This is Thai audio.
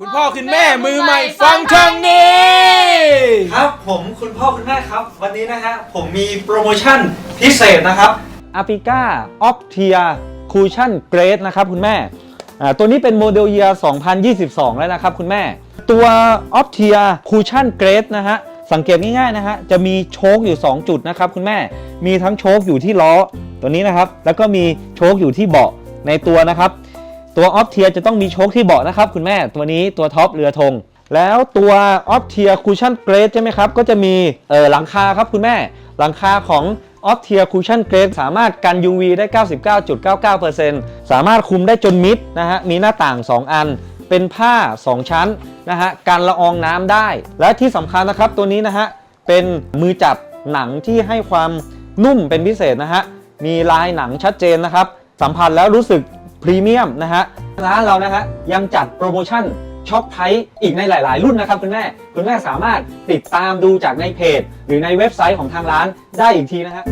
คุณพ่อคุณแม่มือใหม่ฟังช่องนี้ครับผมคุณพ่อคุณแม่ครับ วันนี้นะฮะผมมีโปรโมชั่นพิเศษนะครับ a p i c a Optia Cushion Grade นะครับคุณแม่อ่าตัวนี้เป็นโมเดลเยียร์2022 แล้วนะครับคุณแม่ ตัว Optia Cushion Grade นะฮะสังเกตง่ายๆนะฮะจะมีโชคอยู่ 2 จุดนะครับคุณแม่มีทั้งโชคอยู่ที่ล้อตัวนี้นะครับแล้วก็มีโชคอยู่ที่เบาะในตัวนะครับ ตัว Optia จะต้องมีโชคที่เบาะนะครับคุณแม่ตัวนี้ตัวท็อปเรือธงแล้วตัว Optia Cushion Grade ใช่ไหมครับ ก็จะมีเออหลังคาครับคุณแม่ หลังคาของ Optia Cushion Grade สามารถกัน UV ได้ 99.99%สามารถคุมได้จนมิดนะฮะมีหน้าต่าง 2 อัน เป็นผ้า 2 ชั้นนะฮะกันละอองน้ำได้ และที่สำคัญนะครับตัวนี้นะฮะเป็นมือจับหนังที่ให้ความนุ่มเป็นพิเศษนะฮะมีลายหนังชัดเจนนะครับสัมผัสแล้วรู้สึก พรีเมียมนะฮะร้านเรานะฮะยังจัดโปรโมชั่นช็อปไทยอีกในหลาย ๆ รุ่นนะครับคุณแม่ คุณแม่สามารถติดตามดูจากในเพจ หรือในเว็บไซต์ของทางร้านได้อีกทีนะฮะ